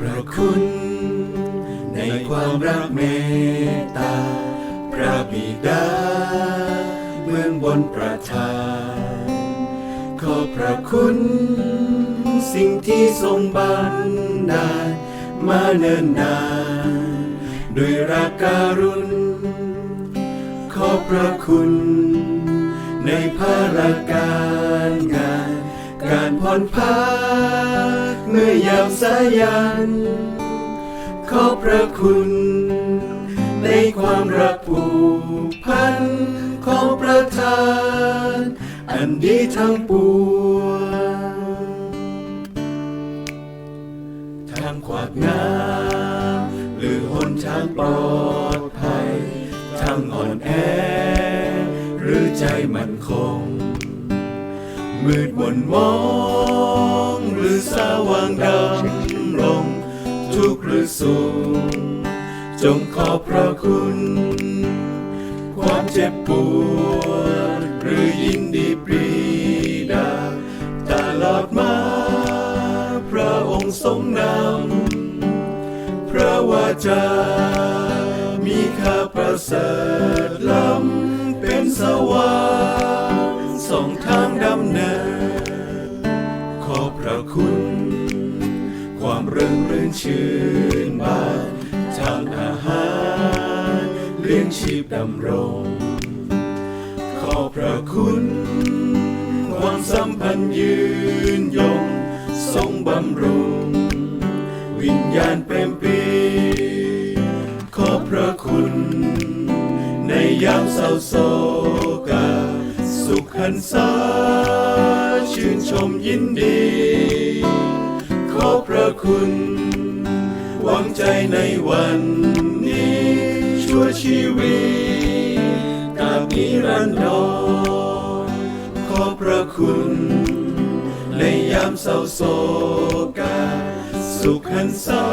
พระคุณ ในความรักเมตตา พระบิดาเบื้องบนประทานขอพระคุณ สิ่งที่ทรงบันดาลมาเนิ่นนานด้วยรักการุณ ขอพระคุณ ในภารการงาน การผ่อนพักเมื่อยามสายัน ขอบพระคุณ ในความรักผูกพันของประทาน อันดีทั้งปวงทางขวากน้ำหรือหนทางปลอดภัยทางอ่อนแอ หรือใจมัน มืดมนมองหรือสว่างดำรงทุกหรือสุขจงขอบพระคุณ ความเจ็บปวดหรือยินดีปรีดาตลอดมา พระองค์ทรงนำพระวาจา มีค่าประเสริฐล้ำเป็นสว่าง ชื่นบานทางอาหารเลี้ยงชีพดำรง ขอพระคุณ ความสัมพันธ์ยืนยง ทรงบำรุง วิญญาณเปรมปรีขอพระคุณ ในยามเศร้าโศกา สุขหันษาชื่นชมยินดี ขอพระคุณ ใจในวันนี้ ชั่วชีวิตกาบนิรันดรขอบพระคุณ ในยามเศร้าโศกา สุขหันษา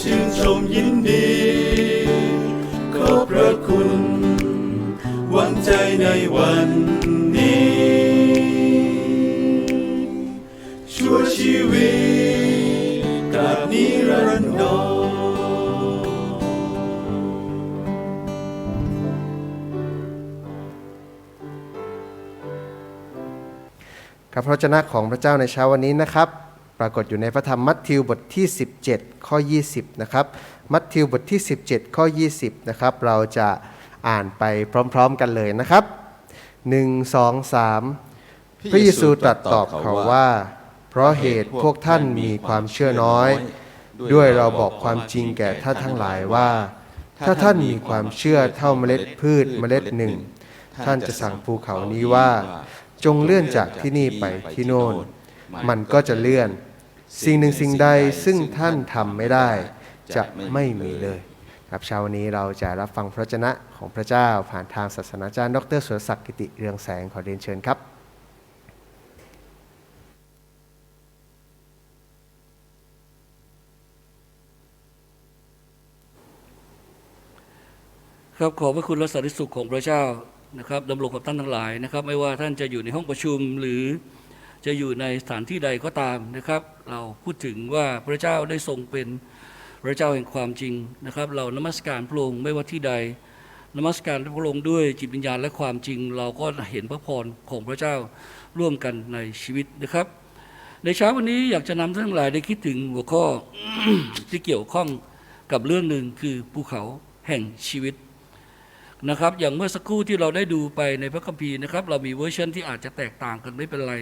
ชื่นชมยินดี ขอบพระคุณหวังใจในวันนี้ ชั่วชีวิต ครับพระวจนะของพระเจ้าในเช้าวันนี้นะครับ ปรากฏอยู่ในพระธรรมมัทธิวบทที่ 17 ข้อ 20 นะครับ มัทธิวบทที่ 17 ข้อ 20 นะครับ เราจะอ่านไปพร้อมๆกันเลยนะครับ 1 2 3 พระเยซูตรัสตอบเขาว่า เพราะเหตุพวกท่านมีความเชื่อน้อย ด้วยเราบอกความจริงแก่ท่านทั้งหลายว่า ถ้าท่านมีความเชื่อเท่าเมล็ดพืชเมล็ดหนึ่ง ท่านจะสั่งภูเขานี้ว่า จงเลื่อนจากที่นี่ไปที่โน่น มันก็จะเลื่อน สิ่งหนึ่งสิ่งใดซึ่งท่านทำไม่ได้ จะไม่มีเลย ครับเช้าวันนี้เราจะรับฟังพระวจนะของพระเจ้าผ่านทางศาสนาจารย์ ดรสุรศักดิ์กิติเรืองแสงขอเรียนเชิญครับครับขอบพระคุณและสันติสุขของพระเจ้า นะครับดำรงกับท่านทั้งหลายนะครับ ไม่ว่าท่านจะอยู่ในห้องประชุมหรือจะอยู่ในสถานที่ใดก็ตามนะครับ เราพูดถึงว่าพระเจ้าได้ทรงเป็นพระเจ้าแห่งความจริงนะครับ เรานมัสการพระองค์ไม่ว่าที่ใดนมัสการพระองค์ด้วยจิตวิญญาณและความจริง เราก็เห็นพระพรของพระเจ้าร่วมกันในชีวิตนะครับ ในเช้าวันนี้อยากจะนำท่านทั้งหลายได้คิดถึงหัวข้อที่เกี่ยวข้องกับเรื่องหนึ่งคือภูเขาแห่งชีวิต นะครับ อย่างเมื่อสักครู่ที่เราได้ดูไปในพระคัมภีร์นะครับ เรามีเวอร์ชันที่อาจจะแตกต่างกันไม่เป็นไร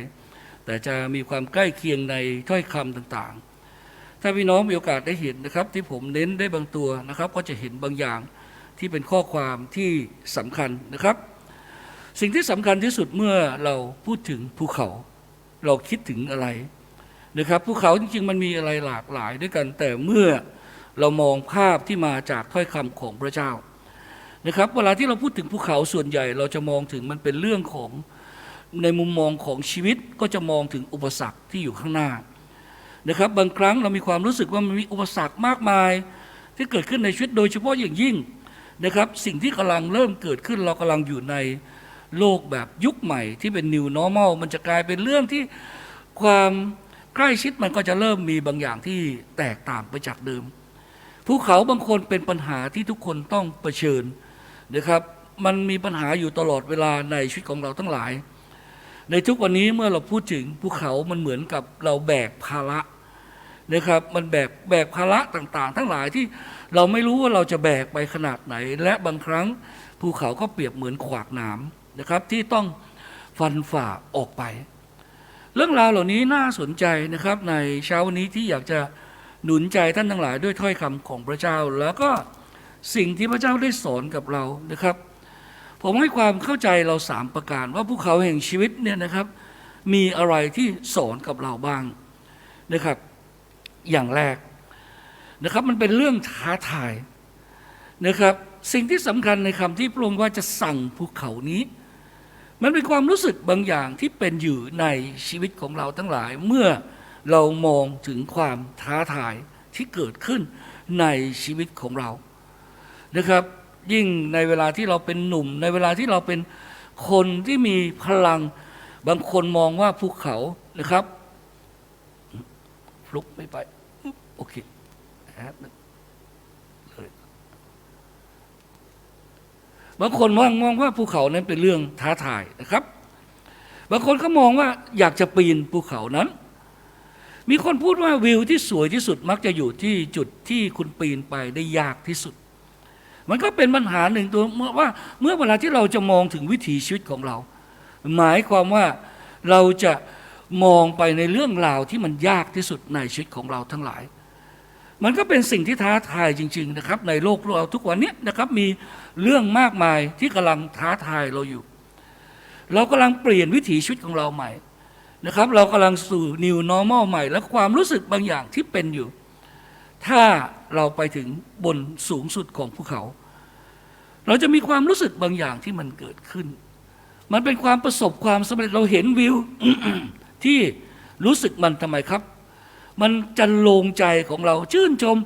แต่จะมีความใกล้เคียงในถ้อยคำต่างๆ ถ้าพี่น้องมีโอกาสได้เห็นนะครับ ที่ผมเน้นได้บางตัวนะครับ ก็จะเห็นบางอย่างที่เป็นข้อความที่สำคัญนะครับ สิ่งที่สำคัญที่สุดเมื่อเราพูดถึงภูเขา เราคิดถึงอะไรนะครับภูเขาจริงๆมันมีอะไรหลากหลายด้วยกัน แต่เมื่อเรามองภาพที่มาจากถ้อยคำของพระเจ้า นะครับ เวลาที่เราพูดถึงภูเขาส่วนใหญ่ เราจะมองถึงมันเป็นเรื่องของในมุมมองของชีวิตก็จะมองถึงอุปสรรคที่อยู่ข้างหน้านะครับ บางครั้งเรามีความรู้สึกว่ามันมีอุปสรรคมากมาย ที่เกิดขึ้นในชีวิตโดยเฉพาะอย่างยิ่งนะครับ สิ่งที่กำลังเริ่มเกิดขึ้นเรากำลังอยู่ในโลกแบบยุคใหม่ที่เป็น new normal มันจะกลายเป็นเรื่องที่ความใกล้ชิดมันก็จะเริ่มมีบางอย่างที่แตกต่างไปจากเดิมภูเขาบางคนเป็นปัญหาที่ทุกคนต้องเผชิญ นะครับมันมีปัญหาอยู่ตลอดเวลาในชีวิตของเราทั้งหลาย ในทุกวันนี้เมื่อเราพูดถึงภูเขามันเหมือนกับเราแบกภาระนะครับ มันแบกแบกภาระต่างๆ ทั้งหลายที่เราไม่รู้ว่าเราจะแบกไปขนาดไหน และบางครั้งภูเขาก็เปรียบเหมือนขวากหนามนะครับ ที่ต้องฟันฝ่าออกไป เรื่องราวเหล่านี้น่าสนใจนะครับ ในเช้าวันนี้ที่อยากจะหนุนใจท่านทั้งหลายด้วยถ้อยคำของพระเจ้าแล้วก็ สิ่งที่พระเจ้าได้สอนกับเรานะครับ ผมให้ความเข้าใจเราสามประการว่าภูเขาแห่งชีวิตเนี่ยนะครับ มีอะไรที่สอนกับเราบ้างนะครับ อย่างแรกนะครับมันเป็นเรื่องท้าทายนะครับ สิ่งที่สำคัญในคำที่พระองค์ว่าจะสั่งภูเขานี้ มันเป็นความรู้สึกบางอย่างที่เป็นอยู่ในชีวิตของเราทั้งหลาย เมื่อเรามองถึงความท้าทายที่เกิดขึ้นในชีวิตของเรา นะครับ ยิ่งในเวลาที่เราเป็นหนุ่ม ในเวลาที่เราเป็นคนที่มีพลัง บางคนมองว่าภูเขานะครับฟลุกไม่ไปโอเคบนึงเลยบางคนมองมองว่าภูเขานั้นเป็นเรื่องท้าทายนะครับ บางคนก็มองว่าอยากจะปีนภูเขานั้น มีคนพูดว่าวิวที่สวยที่สุดมักจะอยู่ที่จุดที่คุณปีนไปได้ยากที่สุด มันก็เป็นปัญหาหนึ่งตัวเมื่อว่าเมื่อเวลาที่เราจะมองถึงวิถีชีวิตของเรา หมายความว่าเราจะมองไปในเรื่องราวที่มันยากที่สุดในชีวิตของเราทั้งหลาย มันก็เป็นสิ่งที่ท้าทายจริง ๆนะครับ ในโลกเราทุกวันนี้นะครับมีเรื่องมากมายที่กำลังท้าทายเราอยู่ เรากำลังเปลี่ยนวิถีชีวิตของเราใหม่นะครับ เรากำลังสู่ new normal ใหม่ และความรู้สึกบางอย่างที่เป็นอยู่ ถ้าเราไปถึงบนสูงสุดของภูเขา เราจะมีความรู้สึกบางอย่างที่มันเกิดขึ้น มันเป็นความประสบความสำเร็จเราเห็นวิวที่รู้สึกมันทำไมครับ มันจะโลงใจของเราชื่นชม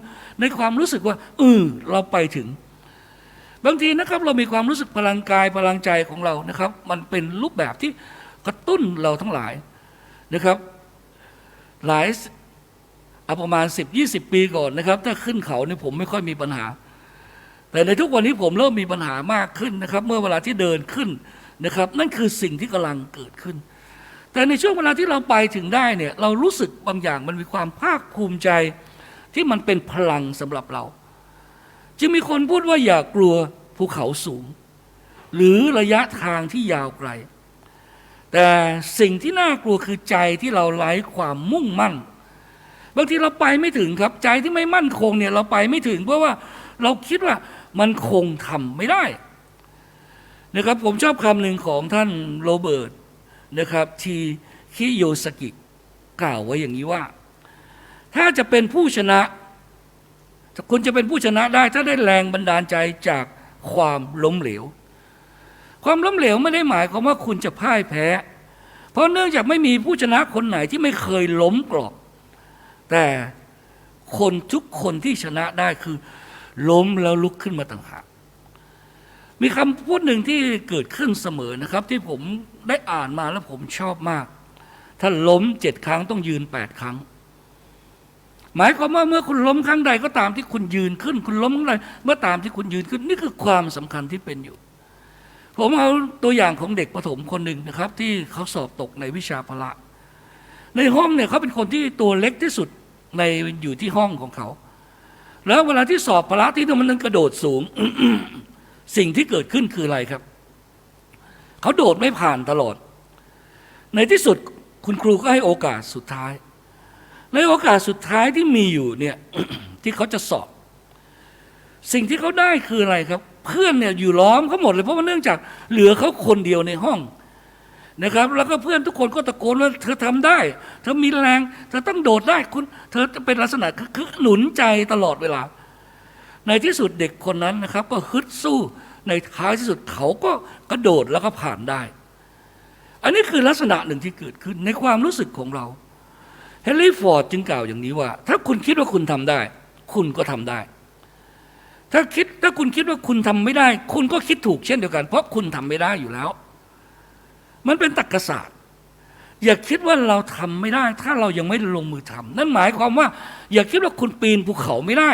ในความรู้สึกว่าเออเราไปถึง บางทีนะครับเรามีความรู้สึกพลังกายพลังใจของเรานะครับ มันเป็นรูปแบบที่กระตุ้นเราทั้งหลายนะครับ หลาย เอาประมาณ 10 20 ปีก่อนนะครับ ถ้าขึ้นเขาเนี่ยผมไม่ค่อยมีปัญหา แต่ในทุกวันนี้ผมเริ่มมีปัญหามากขึ้นนะครับ เมื่อเวลาที่เดินขึ้นนะครับ นั่นคือสิ่งที่กำลังเกิดขึ้น แต่ในช่วงเวลาที่เราไปถึงได้เนี่ยเรารู้สึกบางอย่างมันมีความภาคภูมิใจ ที่มันเป็นพลังสำหรับเรา จึงมีคนพูดว่าอย่ากลัวภูเขาสูง หรือระยะทางที่ยาวไกล แต่สิ่งที่น่ากลัวคือใจที่เราไร้ความมุ่งมั่น บางทีเราไปไม่ถึงครับใจที่ไม่มั่นคงเนี่ยเราไปไม่ถึง เพราะว่าเราคิดว่ามันคงทำไม่ได้นะครับผมชอบคำหนึ่งของท่านโรเบิร์ตนะครับทีคิโยสกิกล่าวไว้อย่างนี้ว่า ถ้าจะเป็นผู้ชนะคุณจะเป็นผู้ชนะได้ ถ้าได้แรงบันดาลใจจากความล้มเหลว ความล้มเหลวไม่ได้หมายความว่าคุณจะพ่ายแพ้ เพราะเนื่องจากไม่มีผู้ชนะคนไหนที่ไม่เคยล้มกรอบ แต่คนทุกคนที่ชนะได้คือ ล้มแล้วลุกขึ้นมาต่างหากมีคำพูดหนึ่งที่เกิดขึ้นเสมอนะครับ ที่ผมได้อ่านมาแล้วผมชอบมาก ถ้าล้มเจ็ดครั้งต้องยืนแปดครั้ง หมายความว่าเมื่อคุณล้มครั้งใดก็ตามที่คุณยืนขึ้น คุณล้มครั้งใดเมื่อตามที่คุณยืนขึ้น นี่คือความสำคัญที่เป็นอยู่ ผมเอาตัวอย่างของเด็กประถมคนหนึ่งนะครับ ที่เขาสอบตกในวิชาพละ ในห้องเนี่ยเขาเป็นคนที่ตัวเล็กที่สุดในอยู่ที่ห้องของเขา แล้วเวลาที่สอบพละที่มันต้องกระโดดสูง สิ่งที่เกิดขึ้นคืออะไรครับ เขาโดดไม่ผ่านตลอด ในที่สุดคุณครูก็ให้โอกาสสุดท้าย ในโอกาสสุดท้ายที่มีอยู่เนี่ยที่เขาจะสอบ สิ่งที่เขาได้คืออะไรครับ เพื่อนเนี่ยอยู่ล้อมเขาหมดเลยเพราะว่าเนื่องจากเหลือเขาคนเดียวในห้อง นะครับ แล้วก็เพื่อนทุกคนก็ตะโกนว่าเธอทำได้ เธอมีแรง เธอต้องโดดได้คุณ เธอจะเป็นลักษณะคือหนุนใจตลอดเวลา ในที่สุดเด็กคนนั้นนะครับ ก็ฮึดสู้ในท้ายที่สุดเขาก็กระโดดแล้วก็ผ่านได้ อันนี้คือลักษณะหนึ่งที่เกิดขึ้นในความรู้สึกของเราเฮนรี่ฟอร์ดจึงกล่าวอย่างนี้ว่า ถ้าคุณคิดว่าคุณทำได้ คุณก็ทำได้ ถ้าคิดถ้าคุณคิดว่าคุณทำไม่ได้ คุณก็คิดถูกเช่นเดียวกัน เพราะคุณทำไม่ได้อยู่แล้ว มันเป็นตรรกศาสตร์ อย่าคิดว่าเราทำไม่ได้ ถ้าเรายังไม่ลงมือทำนั่นหมายความว่า อย่าคิดว่าคุณปีนภูเขาไม่ได้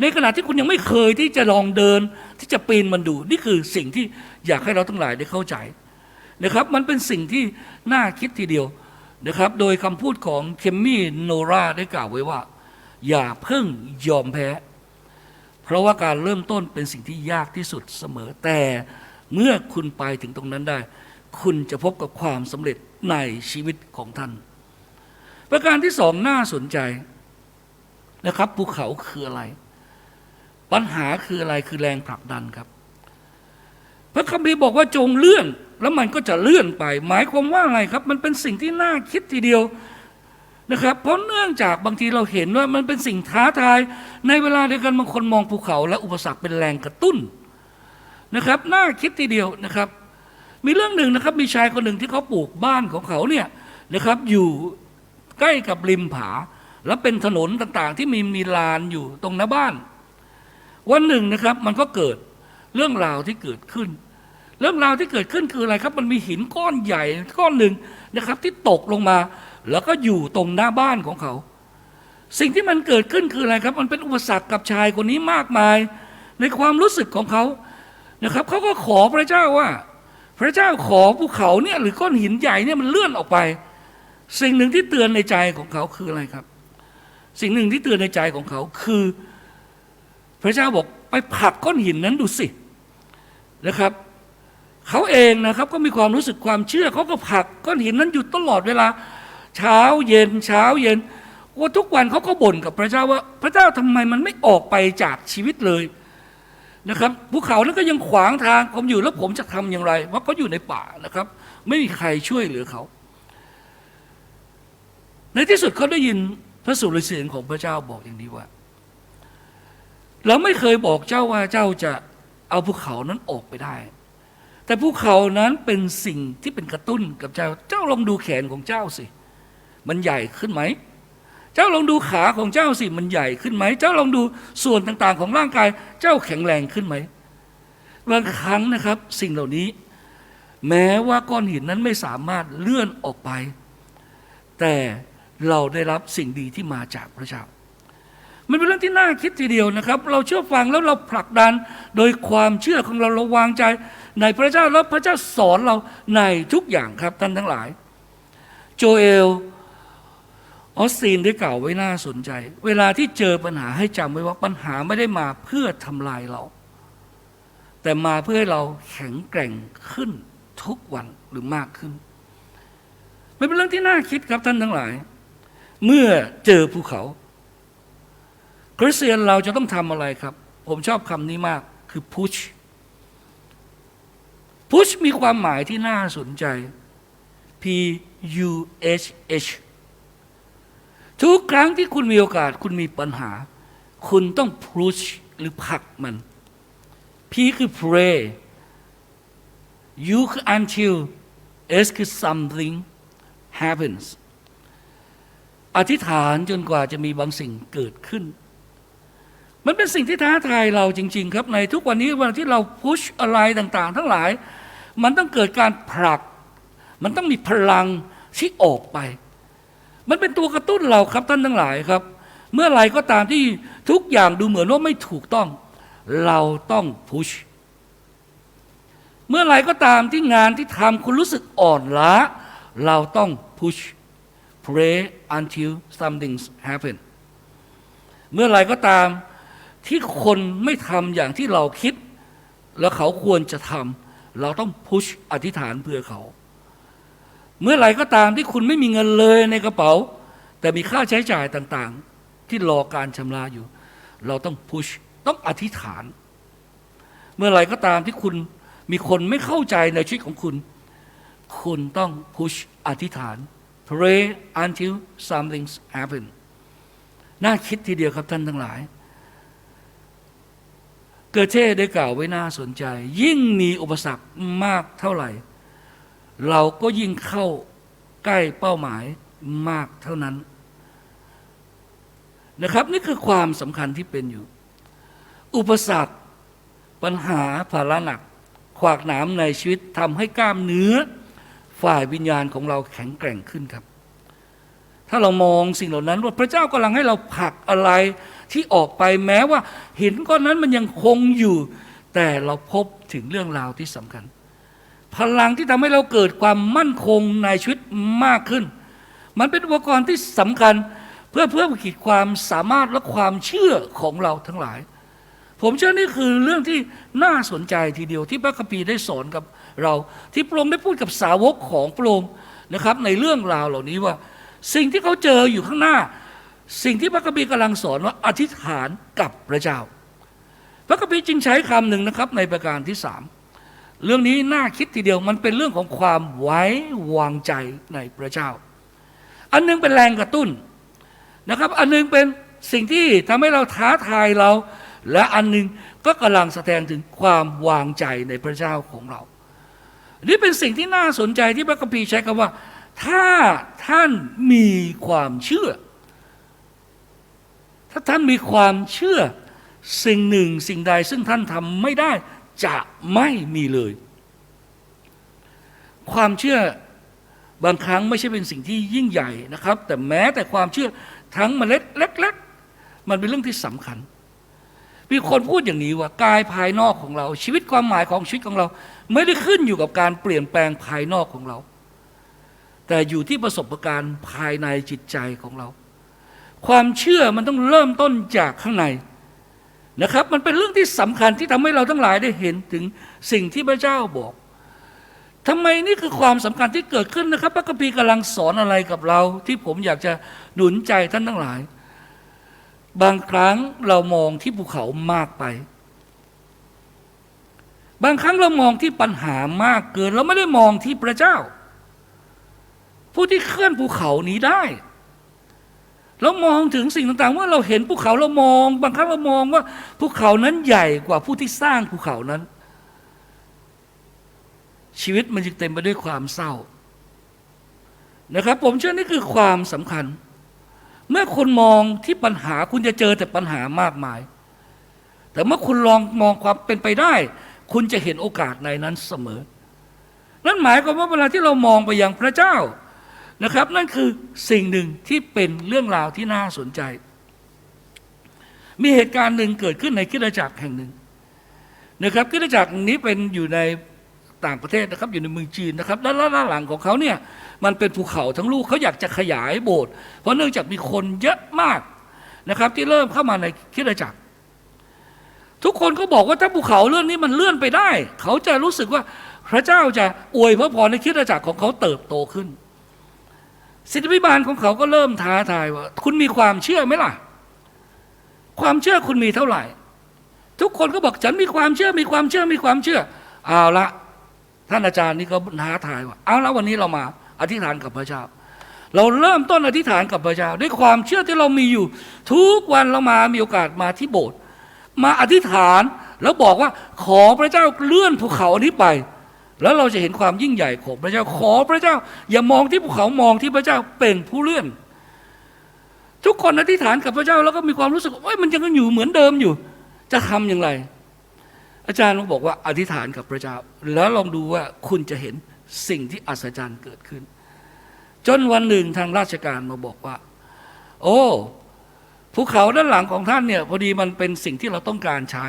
ในขณะที่คุณยังไม่เคยที่จะลองเดินที่จะปีนมันดู นี่คือสิ่งที่อยากให้เราทั้งหลายได้เข้าใจนะครับ มันเป็นสิ่งที่น่าคิดทีเดียวนะครับ โดยคำพูดของเคมมี่โนราได้กล่าวไว้ว่า อย่าเพิ่งยอมแพ้ เพราะว่าการเริ่มต้นเป็นสิ่งที่ยากที่สุดเสมอแต่เมื่อคุณไปถึงตรงนั้นได้ คุณจะพบกับความสำเร็จในชีวิตของท่าน ประการที่สองน่าสนใจนะครับภูเขาคืออะไร ปัญหาคืออะไรคือแรงผลักดันครับ พระคัมภีร์บอกว่าจงเลื่อน แล้วมันก็จะเลื่อนไป หมายความว่าอะไรครับ มันเป็นสิ่งที่น่าคิดทีเดียวนะครับ เพราะเนื่องจากบางทีเราเห็นว่ามันเป็นสิ่งท้าทาย ในเวลาเดียวกันบางคนมองภูเขา และอุปสรรคเป็นแรงกระตุ้นนะครับ น่าคิดทีเดียวนะครับ มีเรื่องหนึ่งนะครับ มีชายคนหนึ่งที่เขาปลูกบ้านของเขาเนี่ยนะครับ อยู่ใกล้กับริมผา แล้วเป็นถนนต่างๆ ที่มีมีลานอยู่ตรงหน้าบ้าน วันหนึ่งนะครับ มันก็เกิดเรื่องราวที่เกิดขึ้น เรื่องราวที่เกิดขึ้นคืออะไรครับ มันมีหินก้อนใหญ่ก้อนหนึ่งนะครับ ที่ตกลงมา แล้วก็อยู่ตรงหน้าบ้านของเขา สิ่งที่มันเกิดขึ้นคืออะไรครับ มันเป็นอุปสรรคกับชายคนนี้มากมาย ในความรู้สึกของเขานะครับเขาก็ขอพระเจ้าว่า พระเจ้าขอภูเขาเนี่ยหรือก้อนหินใหญ่เนี่ยมันเลื่อนออกไป สิ่งหนึ่งที่เตือนในใจของเขาคืออะไรครับ สิ่งหนึ่งที่เตือนในใจของเขาคือ พระเจ้าบอกไปผลักก้อนหินนั้นดูสินะครับเขาเองนะครับก็มีความรู้สึกความเชื่อเขาก็ผลักก้อนหินนั้นอยู่ตลอดเวลา เช้าเย็นเช้าเย็นว่าทุกวันเขาก็บ่นกับพระเจ้าว่า พระเจ้าทำไมมันไม่ออกไปจากชีวิตเลย นะครับภูเขานั้นก็ยังขวางทางผมอยู่แล้วผมจะทำอย่างไรเพราะเขาอยู่ในป่านะครับ ไม่มีใครช่วยเหลือเขา ในที่สุดเขาได้ยินพระสุรเสียงของพระเจ้าบอกอย่างนี้ว่า เราไม่เคยบอกเจ้าว่าเจ้าจะเอาภูเขานั้นออกไปได้ แต่ภูเขานั้นเป็นสิ่งที่เป็นกระตุ้นกับเจ้า เจ้าลองดูแขนของเจ้าสิ มันใหญ่ขึ้นไหม เจ้าลองดูขาของเจ้าสิมันใหญ่ขึ้นไหม เจ้าลองดูส่วนต่างๆ ของร่างกาย เจ้าแข็งแรงขึ้นไหม บางครั้งนะครับสิ่งเหล่านี้ แม้ว่าก้อนหินนั้นไม่สามารถเลื่อนออกไป แต่เราได้รับสิ่งดีที่มาจากพระเจ้า มันเป็นเรื่องที่น่าคิดทีเดียวนะครับ เราเชื่อฟังแล้วเราผลักดันโดยความเชื่อของเราเราวางใจ ในพระเจ้าแล้วพระเจ้าสอนเราในทุกอย่างครับท่านทั้งหลาย โจเอล ออสตีนได้กล่าวไว้น่าสนใจ เวลาที่เจอปัญหาให้จำไว้ว่าปัญหาไม่ได้มาเพื่อทำลายเรา แต่มาเพื่อให้เราแข็งแกร่งขึ้นทุกวันหรือมากขึ้นมันเป็นเรื่องที่น่าคิดครับท่านทั้งหลาย เมื่อเจอภูเขา คริสเตียนเราจะต้องทำอะไรครับ ผมชอบคำนี้มากคือ push push มีความหมายที่น่าสนใจ P U H H ทุกครั้งที่คุณมีโอกาส คุณมีปัญหา คุณต้อง push หรือผลักมัน P คือ pray U คือ until S คือ something happens อธิษฐานจนกว่าจะมีบางสิ่งเกิดขึ้น มันเป็นสิ่งที่ท้าทายเราจริง ๆ ครับในทุกวันนี้วันที่เราพุชอะไรต่างๆ ทั้งหลาย มันต้องเกิดการผลัก มันต้องมีพลังที่ออกไป มันเป็นตัวกระตุ้นเราครับท่านทั้งหลายครับ เมื่อไรก็ตามที่ทุกอย่างดูเหมือนว่าไม่ถูกต้อง เราต้องพุชเมื่อไรก็ตามที่งานที่ทำคุณรู้สึกอ่อนล้า เราต้อง push pray until something happen เมื่อไรก็ตามที่คนไม่ทำอย่างที่เราคิด แล้วเขาควรจะทำเราต้อง push อธิษฐานเพื่อเขา เมื่อไหร่ก็ตามที่คุณไม่มีเงินเลยในกระเป๋า แต่มีค่าใช้จ่ายต่างๆ ที่รอการชำระอยู่ เราต้อง push ต้องอธิษฐาน เมื่อไหร่ก็ตามที่คุณมีคนไม่เข้าใจในชีวิตของคุณ คุณต้อง push อธิษฐาน pray until something happen น่าคิดทีเดียวครับท่านทั้งหลาย เกิดเท่ได้กล่าวไว้น่าสนใจ ยิ่งมีอุปสรรคมากเท่าไหร่ เราก็ยิ่งเข้าใกล้เป้าหมายมากเท่านั้นนะครับ นี่คือความสำคัญที่เป็นอยู่ อุปสรรคปัญหาภาระหนัก ขวากหนามในชีวิตทำให้กล้ามเนื้อ ฝ่ายวิญญาณของเราแข็งแกร่งขึ้นครับ ถ้าเรามองสิ่งเหล่านั้นว่าพระเจ้ากำลังให้เราผลักอะไรที่ออกไปแม้ว่าหินก้อนนั้นมันยังคงอยู่ แต่เราพบถึงเรื่องราวที่สำคัญ พลังที่ทำให้เราเกิดความมั่นคงในชีวิตมากขึ้น มันเป็นอุปกรณ์ที่สำคัญเพื่อเพิ่มขีดความสามารถและความเชื่อของเราทั้งหลาย ผมเชื่อนี่คือเรื่องที่น่าสนใจทีเดียวที่พระคัมภีร์ได้สอนกับเรา ที่พระองค์ได้พูดกับสาวกของพระองค์นะครับ ในเรื่องราวเหล่านี้ว่า สิ่งที่เขาเจออยู่ข้างหน้า สิ่งที่พระคัมภีร์กำลังสอนว่าอธิษฐานกับพระเจ้า พระคัมภีร์จึงใช้คำหนึ่งนะครับในประการที่สาม เรื่องนี้น่าคิดทีเดียวมันเป็นเรื่องของความไว้วางใจในพระเจ้า อันหนึงเป็นแรงกระตุ้นนะครับ อันหนึงเป็นสิ่งที่ทำให้เราท้าทายเรา และอันหนึงก็กำลังแสดงถึงความวางใจในพระเจ้าของเรา นี่เป็นสิ่งที่น่าสนใจที่พระคัมภีร์ใช้คำว่า ถ้าท่านมีความเชื่อ ถ้าท่านมีความเชื่อสิ่งหนึ่งสิ่งใดซึ่งท่านทำไม่ได้ จะไม่มีเลย ความเชื่อบางครั้งไม่ใช่เป็นสิ่งที่ยิ่งใหญ่นะครับ แต่แม้แต่ความเชื่อทั้งเมล็ดเล็กๆมันเป็นเรื่องที่สำคัญ มีคนพูดอย่างนี้ว่ากายภายนอกของเรา ชีวิตความหมายของชีวิตของเรา ไม่ได้ขึ้นอยู่กับการเปลี่ยนแปลงภายนอกของเรา แต่อยู่ที่ประสบการณ์ภายในจิตใจของเรา ความเชื่อมันต้องเริ่มต้นจากข้างใน นะครับ มันเป็นเรื่องที่สำคัญที่ทำให้เราทั้งหลายได้เห็นถึงสิ่งที่พระเจ้าบอกทำไมนี่คือความสำคัญที่เกิดขึ้นนะครับ พระคัมภีร์กำลังสอนอะไรกับเรา ที่ผมอยากจะหนุนใจท่านทั้งหลาย บางครั้งเรามองที่ภูเขามากไป บางครั้งเรามองที่ปัญหามากเกิน เราไม่ได้มองที่พระเจ้า ผู้ที่เคลื่อนภูเขานี้ได้ เรามองถึงสิ่งต่างๆ ว่าเราเห็นภูเขาเรามอง บางครั้งเรามองว่าภูเขานั้นใหญ่กว่าผู้ที่สร้างภูเขานั้น ชีวิตมันจึงเต็มไปด้วยความเศร้านะครับ ผมเชื่อนี่คือความสำคัญ เมื่อคุณมองที่ปัญหาคุณจะเจอแต่ปัญหามากมาย แต่เมื่อคุณลองมองความเป็นไปได้ คุณจะเห็นโอกาสในนั้นเสมอ นั่นหมายความว่าเวลาที่เรามองไปยังพระเจ้า นะครับ นั่นคือสิ่งหนึ่งที่เป็นเรื่องราวที่น่าสนใจ มีเหตุการณ์หนึ่งเกิดขึ้นในคริสตจักรแห่งหนึ่งนะครับคริสตจักรนี้เป็นอยู่ในต่างประเทศนะครับอยู่ในเมืองจีนนะครับด้านด้านหลังของเขาเนี่ยมันเป็นภูเขาทั้งลูกเขาอยากจะขยายโบสถ์เพราะเนื่องจากมีคนเยอะมากนะครับที่เริ่มเข้ามาในคริสตจักร ทุกคนก็บอกว่าถ้าภูเขาเรื่องนี้มันเลื่อนไปได้ เขาจะรู้สึกว่าพระเจ้าจะอวยพระพรในคริสตจักรของเขาเติบโตขึ้น สิทธิพิบาลของเขาก็เริ่มท้าทายว่า คุณมีความเชื่อไหมล่ะ ความเชื่อคุณมีเท่าไหร่ ทุกคนก็บอกฉันมีความเชื่อมีความเชื่อมีความเชื่อ เอาละท่านอาจารย์นี่ก็ท้าทายว่า เอาละวันนี้เรามาอธิษฐานกับพระเจ้า เราเริ่มต้นอธิษฐานกับพระเจ้า ด้วยความเชื่อที่เรามีอยู่ ทุกวันเรามามีโอกาสมาที่โบสถ์มาอธิษฐานแล้วบอกว่าขอพระเจ้าเลื่อนภูเขานี้ไป แล้วเราจะเห็นความยิ่งใหญ่ของพระเจ้าขอพระเจ้า อย่ามองที่ภูเขามองที่พระเจ้าเป็นผู้เลื่อน ทุกคนอธิษฐานกับพระเจ้าแล้วก็มีความรู้สึกว่ามันยังอยู่เหมือนเดิมอยู่ จะทำอย่างไร อาจารย์ก็บอกว่าอธิษฐานกับพระเจ้า แล้วลองดูว่าคุณจะเห็นสิ่งที่อัศจรรย์เกิดขึ้น จนวันหนึ่งทางราชการมาบอกว่า โอ้ภูเขาด้านหลังของท่านเนี่ยพอดีมันเป็นสิ่งที่เราต้องการใช้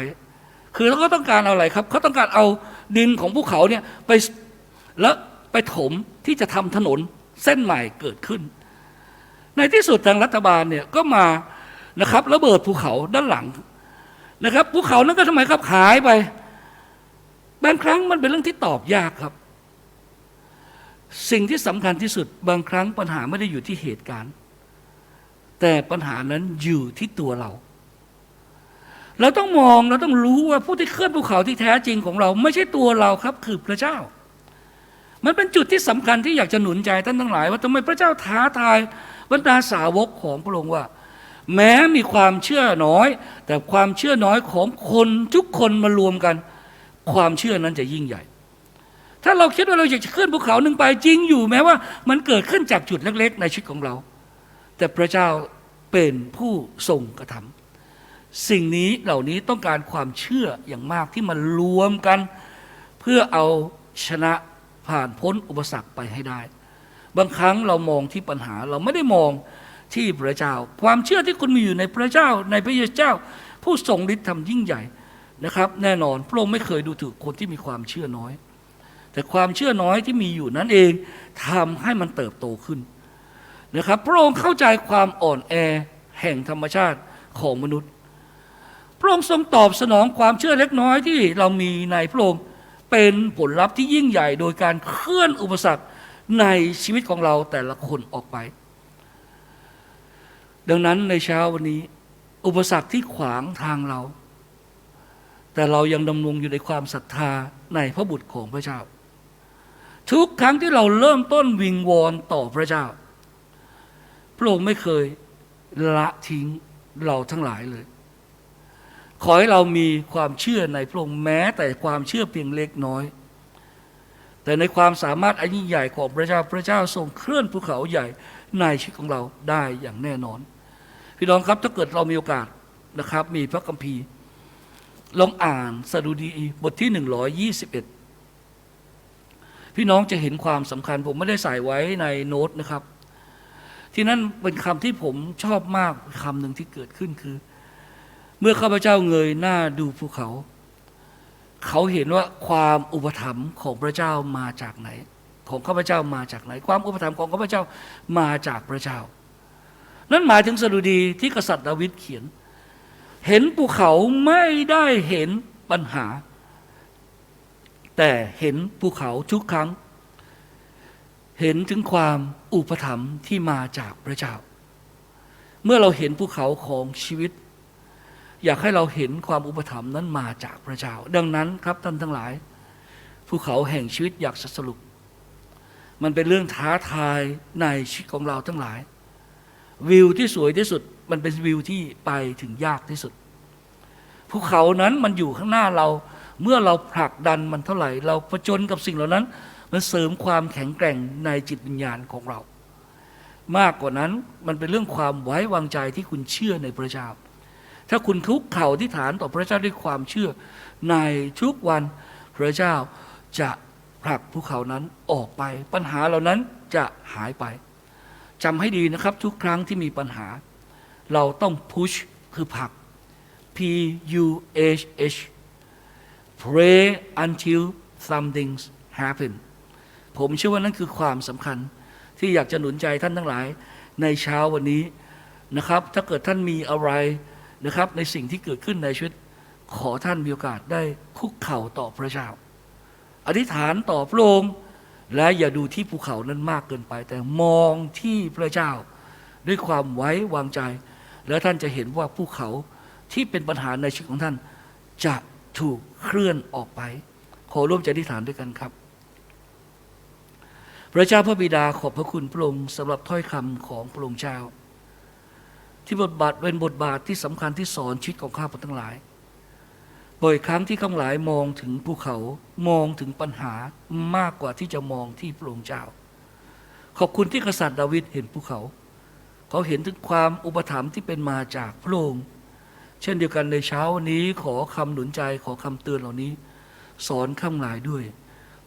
คือเราก็ต้องการเอาอะไรครับเขาต้องการเอาดินของภูเขาเนี่ยไปแล้วไปถมที่จะทำถนนเส้นใหม่เกิดขึ้น ในที่สุดทางรัฐบาลเนี่ยก็มานะครับระเบิดภูเขาด้านหลังนะครับภูเขานั้นก็ทำไมครับหายไปบางครั้งมันเป็นเรื่องที่ตอบยากครับ สิ่งที่สำคัญที่สุดบางครั้งปัญหาไม่ได้อยู่ที่เหตุการณ์ แต่ปัญหานั้นอยู่ที่ตัวเรา เราต้องมองเราต้องรู้ว่าผู้ที่เคลื่อนภูเขาที่แท้จริงของเรา ไม่ใช่ตัวเราครับคือพระเจ้า มันเป็นจุดที่สำคัญที่อยากจะหนุนใจท่านทั้งหลาย ว่าทำไมพระเจ้าท้าทายบรรดาสาวกของพระองค์ว่า แม้มีความเชื่อน้อย แต่ความเชื่อน้อยของคนทุกคนมารวมกัน ความเชื่อนั้นจะยิ่งใหญ่ ถ้าเราคิดว่าเราอยากจะขึ้นภูเขาหนึ่งไปจริงอยู่แม้ว่า มันเกิดขึ้นจากจุดเล็ก ๆ ในชีวิตของเรา แต่พระเจ้าเป็นผู้ทรงกระทำ สิ่งนี้เหล่านี้ต้องการความเชื่ออย่างมากที่มันรวมกัน เพื่อเอาชนะผ่านพ้นอุปสรรคไปให้ได้ บางครั้งเรามองที่ปัญหาเราไม่ได้มองที่พระเจ้า ความเชื่อที่คุณมีอยู่ในพระเจ้า ในพระเยซูเจ้า ผู้ทรงฤทธิ์ทำยิ่งใหญ่นะครับ แน่นอนพระองค์ไม่เคยดูถูกคนที่มีความเชื่อน้อย แต่ความเชื่อน้อยที่มีอยู่นั้นเองทำให้มันเติบโตขึ้นนะครับ พระองค์เข้าใจความอ่อนแอแห่งธรรมชาติของมนุษย์ พระองค์ทรงตอบสนองความเชื่อเล็กน้อยที่เรามีในพระองค์เป็นผลลัพธ์ที่ยิ่งใหญ่โดยการเคลื่อนอุปสรรคในชีวิตของเราแต่ละคนออกไป ดังนั้นในเช้าวันนี้ อุปสรรคที่ขวางทางเรา แต่เรายังดำรงอยู่ในความศรัทธาในพระบุตรของพระเจ้า ทุกครั้งที่เราเริ่มต้นวิงวอนต่อพระเจ้า พระองค์ไม่เคยละทิ้งเราทั้งหลายเลย ขอให้เรามีความเชื่อในพระองค์แม้แต่ความเชื่อเพียงเล็กน้อย แต่ในความสามารถอันยิ่งใหญ่ของพระเจ้าพระเจ้าทรงเคลื่อนภูเขาใหญ่ในชีวิตของเราได้อย่างแน่นอน พี่น้องครับถ้าเกิดเรามีโอกาสนะครับ มีพระคัมภีร์ ลองอ่านสดุดีบทที่ 121 พี่น้องจะเห็นความสำคัญผมไม่ได้ใส่ไว้ในโน้ตนะครับ ที่นั่นเป็นคำที่ผมชอบมากคำหนึ่งที่เกิดขึ้นคือ เมื่อข้าพเจ้าเงยหน้าดูภูเขา เขาเห็นว่าความอุปถัมภ์ของพระเจ้ามาจากไหน ของข้าพเจ้ามาจากไหน ความอุปถัมภ์ของข้าพเจ้ามาจากพระเจ้า นั่นหมายถึงสดุดีที่กษัตริย์ดาวิดเขียน เห็นภูเขาไม่ได้เห็นปัญหา แต่เห็นภูเขาทุกครั้ง เห็นถึงความอุปถัมภ์ที่มาจากพระเจ้า เมื่อเราเห็นภูเขาของชีวิต อยากให้เราเห็นความอุปถัมภ์นั้นมาจากพระเจ้า ดังนั้นครับท่านทั้งหลาย ภูเขาแห่งชีวิตอยากสรุป มันเป็นเรื่องท้าทายในชีวิตของเราทั้งหลาย วิวที่สวยที่สุดมันเป็นวิวที่ไปถึงยากที่สุด ภูเขานั้นมันอยู่ข้างหน้าเรา เมื่อเราผลักดันมันเท่าไหร่ เราประจนกับสิ่งเหล่านั้น มันเสริมความแข็งแกร่งในจิตวิญญาณของเรา มากกว่านั้นมันเป็นเรื่องความไว้วางใจที่คุณเชื่อในพระเจ้า ถ้าคุณคุกเข่าที่ฐานต่อพระเจ้าด้วยความเชื่อ ในทุกวันพระเจ้าจะผลักภูเขานั้นออกไป ปัญหาเหล่านั้นจะหายไปจำให้ดีนะครับทุกครั้งที่มีปัญหา เราต้อง push คือผลัก P U H H pray until something happen ผมเชื่อว่านั่นคือความสำคัญที่อยากจะหนุนใจท่านทั้งหลายในเช้าวันนี้นะครับ ถ้าเกิดท่านมีอะไร นะครับในสิ่งที่เกิดขึ้นในชีวิต ขอท่านมีโอกาสได้คุกเข่าต่อพระเจ้า อธิษฐานต่อพระองค์และอย่าดูที่ภูเขานั้นมากเกินไป แต่มองที่พระเจ้า ด้วยความไว้วางใจ แล้วท่านจะเห็นว่าภูเขาที่เป็นปัญหาในชีวิตของท่าน จะถูกเคลื่อนออกไป ขอร่วมใจอธิษฐานด้วยกันครับ พระเจ้าพระบิดาขอบพระคุณพระองค์สำหรับถ้อยคำของพระองค์เจ้า ที่บทบาทเป็นบทบาทที่สำคัญที่สอนชีวิตของข้าพเจ้าทั้งหลาย บ่อยครั้งที่ข้าพเจ้าหลายมองถึงภูเขามองถึงปัญหามากกว่าที่จะมองที่พระองค์เจ้า ขอบคุณที่กษัตริย์ดาวิดเห็นภูเขา เขาเห็นถึงความอุปถัมภ์ที่เป็นมาจากพระองค์เช่นเดียวกันในเช้าวันนี้ขอคำหนุนใจขอคำเตือนเหล่านี้ สอนข้างหลายด้วย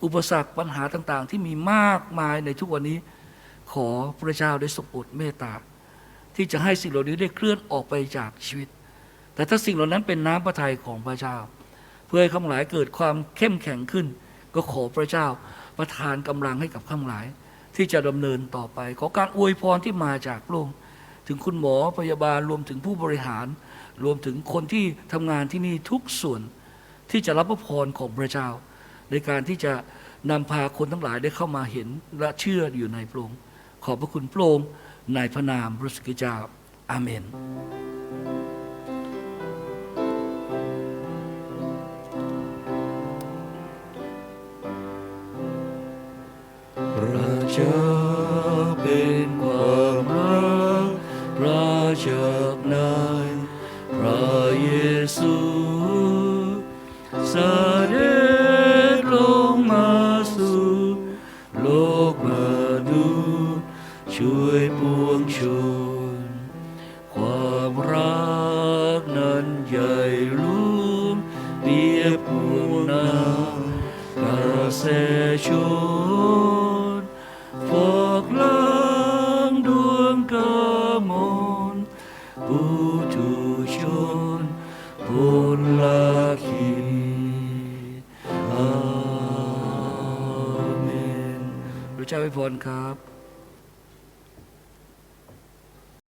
อุปสรรคปัญหาต่างๆ ที่มีมากมายในทุกวันนี้ ขอพระเจ้าได้ทรงโปรดเมตตา ที่จะให้สิ่งเหล่านี้ได้เคลื่อนออกไปจากชีวิต แต่ถ้าสิ่งเหล่านั้นเป็นน้ำพระทัยของพระเจ้า เพื่อให้ข้าพหลายเกิดความเข้มแข็งขึ้น ก็ขอพระเจ้าประทานกำลังให้กับข้าพหลาย ที่จะดำเนินต่อไป ขอการอวยพรที่มาจากพระองค์ถึงคุณหมอพยาบาลรวมถึงผู้บริหาร รวมถึงคนที่ทำงานที่นี่ทุกส่วน ที่จะรับพระพรของพระเจ้า ในการที่จะนำพาคนทั้งหลายได้เข้ามาเห็นและเชื่ออยู่ในพระองค์ขอบพระคุณพระองค์ ในพระนามพระสุกิเจ้าอาเมนระเจ้าเป็นความรักพระจากนายพระเยซู อาเมนพระเจ้าให้พรครับ